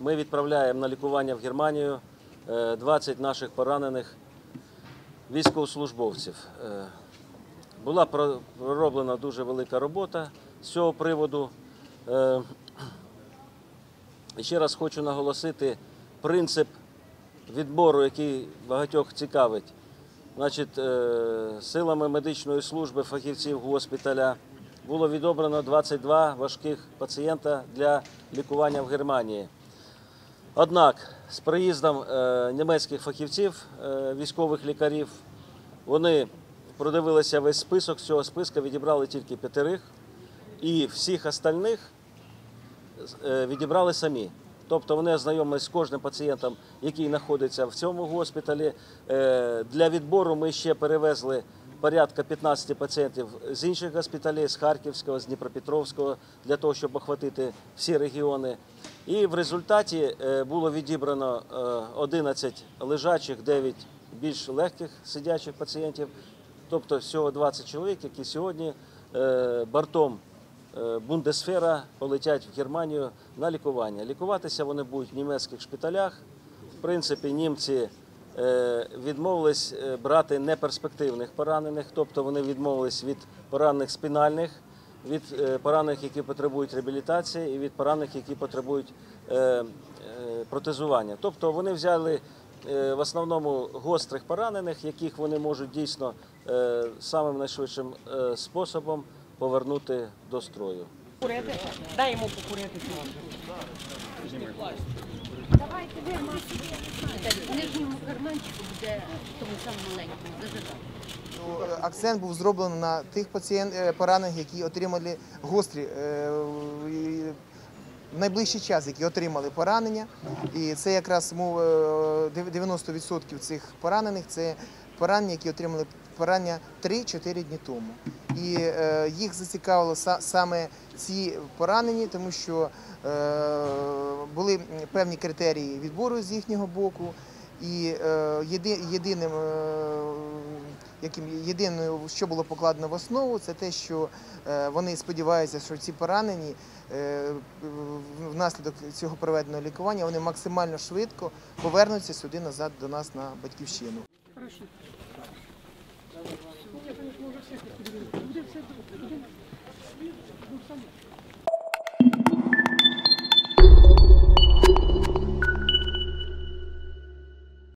Ми відправляємо на лікування в Германію е, 20 наших поранених військовослужбовців. Е, була пророблена дуже велика робота з цього приводу. Е, ще раз хочу наголосити принцип відбору, який багатьох цікавить. Значить, е, силами медичної служби фахівців госпіталя було відобрано 22 важких пацієнта для лікування в Германії. Однак з приїздом е, німецьких фахівців, е, військових лікарів, вони продивилися весь список. З цього списка відібрали тільки п'ятерих, і всіх остальних відібрали самі. Тобто вони ознайомились з кожним пацієнтом, який знаходиться в цьому госпіталі. Е, Для відбору ми ще перевезли порядка 15 пацієнтів з інших госпіталей, з Харківського, з Дніпропетровського, для того, щоб охватити всі регіони. І в результаті е, було відібрано е, 11 лежачих, 9 більш легких сидячих пацієнтів. Тобто всього 20 чоловік, які сьогодні е, бортом е, Бундесфера полетять в Германію на лікування. Лікуватися вони будуть в німецьких шпиталях. В принципі, німці е, відмовились е, брати неперспективних поранених, тобто вони відмовились від поранених спінальних, від е, поранених, які потребують реабілітації, і від поранених, які потребують е, е, протезування. Тобто вони взяли е, в основному гострих поранених, яких вони можуть дійсно е, самим найшвидшим е, способом повернути до строю. Курити? Дай йому покурити. Давайте вирма в нижньому карманчику буде в тому самому маленькому зажигати. Ну, е, Акцент був зроблений на тих пацієнт е, поранених, які отримали гострі е, в найближчий час, які отримали поранення. І це якраз мов, е, 90% цих поранених це поранення, які отримали поранення 3-4 дні тому. І е, їх зацікавило са- саме ці поранені, тому що е, були певні критерії відбору з їхнього боку. І е, єди, єдиним, яким, єдиною, що було покладено в основу, це те, що вони сподіваються, що ці поранені внаслідок цього проведеного лікування вони максимально швидко повернуться сюди назад до нас на батьківщину. Буде все, буде. Ну, саме.